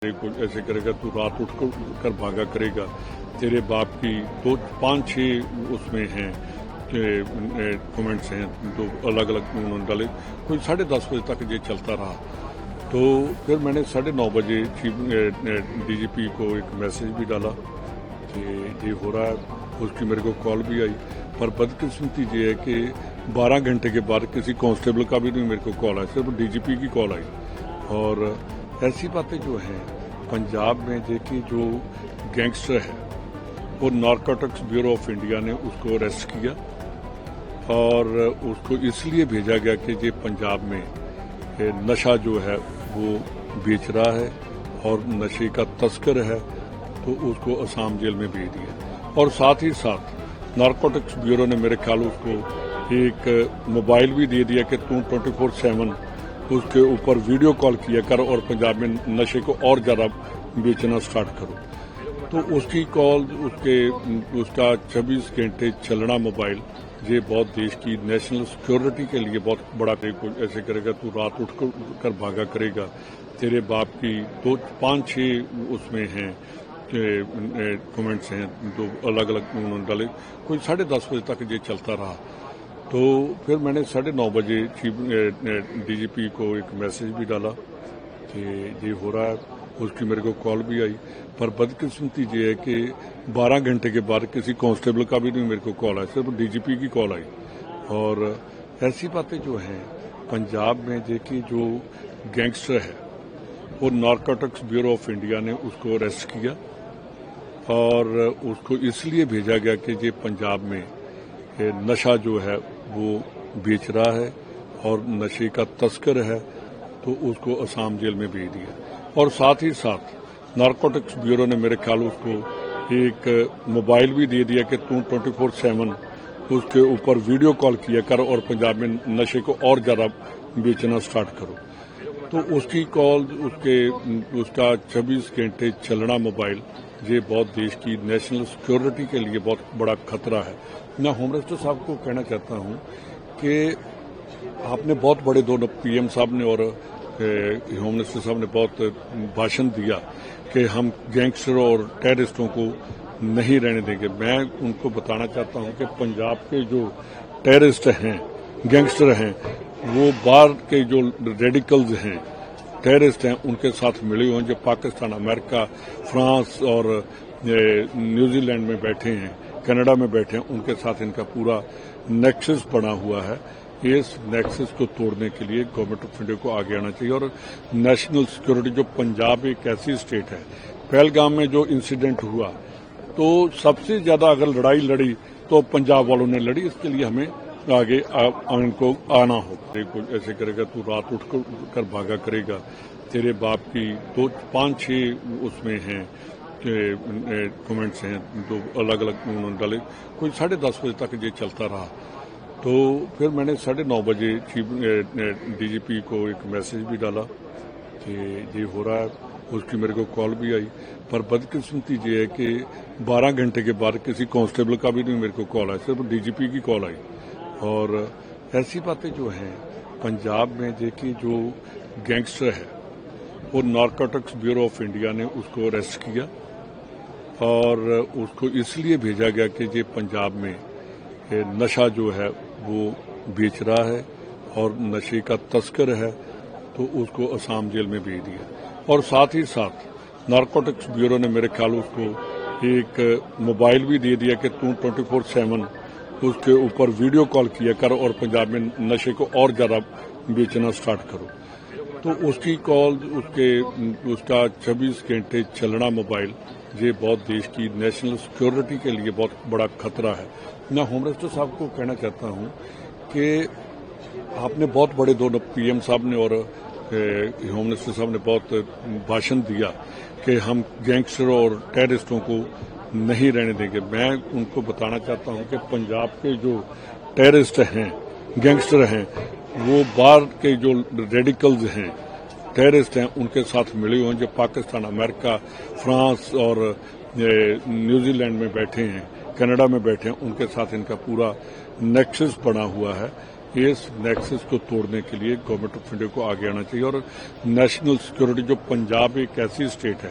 کچھ ایسے کرے گا، تو رات اٹھ کر بھاگا کرے گا۔ تیرے باپ کی دو، پانچ چھ اس میں ہیں کومنٹس ہیں، تو الگ الگ انہوں نے ڈالے۔ کوئی ساڑھے دس بجے تک یہ چلتا رہا۔ تو پھر میں نے ساڑھے نو بجے چیف ڈی جی پی کو ایک میسج بھی ڈالا۔ کہ یہ ہو رہا ہے، اس کی میرے کو کال بھی آئی۔ پر بدقسمتی یہ ہے کہ بارہ گھنٹے کے بعد کسی کانسٹیبل کا بھی نہیں میرے کو کال آئی صرف ڈی جی پی کی کال آئی۔ اور ایسی باتیں جو ہیں، پنجاب میں دیکھیے جو گینگسٹر ہے وہ نارکوٹکس بیورو آف انڈیا نے اس کو اریسٹ کیا اور اس کو اس لیے بھیجا گیا کہ یہ پنجاب میں نشہ جو ہے، وہ بیچ رہا ہے اور نشے کا تذکر ہے، تو اس کو اسام جیل میں بھیج دیا۔ اور ساتھ ہی ساتھ نارکوٹکس بیورو نے میرے خیال اس کو ایک موبائل بھی دے دیا کہ تم ٹوئنٹی فور سیون اس کے اوپر ویڈیو کال کیا کرو اور پنجاب میں نشے کو اور زیادہ بیچنا سٹارٹ کرو۔ تو اس کی کال، اس کے، اس کا چھبیس گھنٹے چلنا موبائل، یہ بہت دیش کی نیشنل سیکیورٹی کے لیے بہت بڑا کچھ ایسے کرے گا تو رات اٹھ کر بھاگا کرے گا۔ تیرے باپ کی دو، پانچ چھ اس میں ہیں کمنٹس ہیں۔ جو الگ الگ انہوں نے ڈالے۔ کوئی ساڑھے دس بجے تک یہ چلتا رہا۔ تو پھر میں نے ساڑھے نو بجے چیف ڈی جی پی کو ایک میسج بھی ڈالا کہ یہ ہو رہا ہے، اس کی میرے کو کال بھی آئی۔ پر بدقسمتی یہ ہے کہ بارہ گھنٹے کے بعد کسی کانسٹیبل کا بھی نہیں میرے کو کال آئی صرف ڈی جی پی کی کال آئی۔ اور ایسی باتیں جو ہیں، پنجاب میں دیکھیں جو گینگسٹر ہے، وہ نارکوٹکس بیورو آف انڈیا نے اس کو اریسٹ کیا اور اس کو اس لیے بھیجا گیا کہ یہ پنجاب میں نشہ جو ہے وہ بیچ رہا ہے اور نشے کا تذکر ہے، تو اس کو اسام جیل میں بھیج دیا۔ اور ساتھ ہی ساتھ نارکوٹکس بیورو نے میرے خیال اس کو ایک موبائل بھی دے دیا کہ تم ٹوئنٹی فور سیون اس کے اوپر ویڈیو کال کیا کر اور پنجاب میں نشے کو اور زیادہ بیچنا سٹارٹ کرو۔ تو اس کی کال، اس کے، اس کا چھبیس گھنٹے چلنا موبائل یہ بہت دیش کی نیشنل سیکیورٹی کے لیے بہت بڑا خطرہ ہے۔ میں ہوم منسٹر صاحب کو کہنا چاہتا ہوں کہ آپ نے بہت بڑے دونوں پی ایم صاحب نے اور ہوم منسٹر صاحب نے بہت بھاشن دیا کہ ہم گینگسٹر اور ٹیرسٹوں کو نہیں رہنے دیں گے۔ میں ان کو بتانا چاہتا ہوں کہ پنجاب کے جو ٹیررسٹ ہیں، گینگسٹر ہیں، وہ باہر کے جو ریڈیکلز ہیں ٹیررسٹ ہیں، ان کے ساتھ ملے ہوئے ہیں جو پاکستان، امریکہ، فرانس اور نیوزی لینڈ میں بیٹھے ہیں، کینیڈا میں بیٹھے ہیں، ان کے ساتھ ان کا پورا نیکسس بنا ہوا ہے۔ اس نیکسس کو توڑنے کے لیے گورنمنٹ آف انڈیا کو آگے آنا چاہیے اور نیشنل سیکیورٹی جو پنجاب ایک ایسی اسٹیٹ ہے، پہلگام میں جو انسیڈنٹ ہوا، تو سب سے زیادہ اگر لڑائی لڑی تو پنجاب والوں نے لڑی، اس کے لیے ہمیں آگے ان کو آنا ہوگا ایسے کرے گا، تو رات اٹھ کر بھاگا کرے گا۔ تیرے باپ کی دو پانچ چھ اس میں ہیں کمنٹس ہیں۔ دو الگ الگ انہوں نے ڈالے۔ کوئی ساڑھے دس بجے تک یہ چلتا رہا۔ تو پھر میں نے ساڑھے نو بجے ڈی جی پی کو ایک میسج بھی ڈالا۔ کہ یہ ہو رہا ہے۔ اس کی میرے کو کال بھی آئی۔ پر بدقسمتی یہ ہے کہ بارہ گھنٹے کے بعد کسی کانسٹیبل کا بھی نہیں میرے کو کال آئی صرف ڈی جی پی کی کال آئی۔ اور ایسی باتیں جو ہیں، پنجاب میں دیکھی جو گینگسٹر ہے، وہ نارکوٹکس بیورو آف انڈیا نے اس کو اریسٹ کیا اور اس کو اس لیے بھیجا گیا کہ یہ پنجاب میں نشہ جو ہے، وہ بیچ رہا ہے اور نشے کا تذکر ہے، تو اس کو اسام جیل میں بھیج دیا۔ اور ساتھ ہی ساتھ نارکوٹکس بیورو نے میرے خیال اس کو ایک موبائل بھی دے دیا کہ تم ٹوئنٹی فور سیون اس کے اوپر ویڈیو کال کیا کرو اور پنجاب میں نشے کو اور زیادہ بیچنا سٹارٹ کرو۔ تو اس کی کال، اس کے، اس کا چھبیس گھنٹے چلنا موبائل، یہ بہت دیش کی نیشنل سیکیورٹی کے لیے بہت بڑا خطرہ ہے۔ میں ہوم منسٹر صاحب کو کہنا چاہتا ہوں کہ آپ نے بہت بڑے دونوں پی ایم صاحب نے اور ہوم منسٹر صاحب نے بہت بھاشن دیا کہ ہم گینگسٹروں اور ٹیررسٹوں کو نہیں رہنے دیں گے۔ میں ان کو بتانا چاہتا ہوں کہ پنجاب کے جو ٹیررسٹ ہیں، گینگسٹر ہیں، وہ باہر کے جو ریڈیکلز ہیں، ٹیررسٹ ہیں، ان کے ساتھ ملے ہوئے ہیں۔ جو پاکستان، امریکہ، فرانس اور نیوزی لینڈ میں بیٹھے ہیں، کینیڈا میں بیٹھے ہیں، ان کے ساتھ ان کا پورا نیکسس بنا ہوا ہے۔ اس نیکسس کو توڑنے کے لیے گورنمنٹ آف انڈیا کو آگے آنا چاہیے۔ اور نیشنل سیکورٹی جو پنجاب ایک ایسی اسٹیٹ ہے،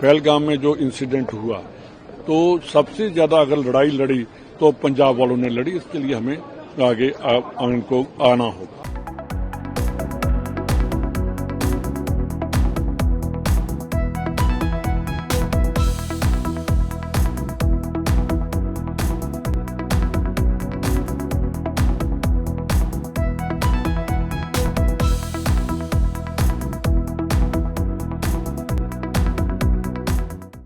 پہلگام میں جو انسیڈنٹ ہوا تو سب سے زیادہ اگر لڑائی لڑی تو پنجاب والوں نے لڑی، اس کے لیے ہمیں آگے ان کو آنا ہوگا۔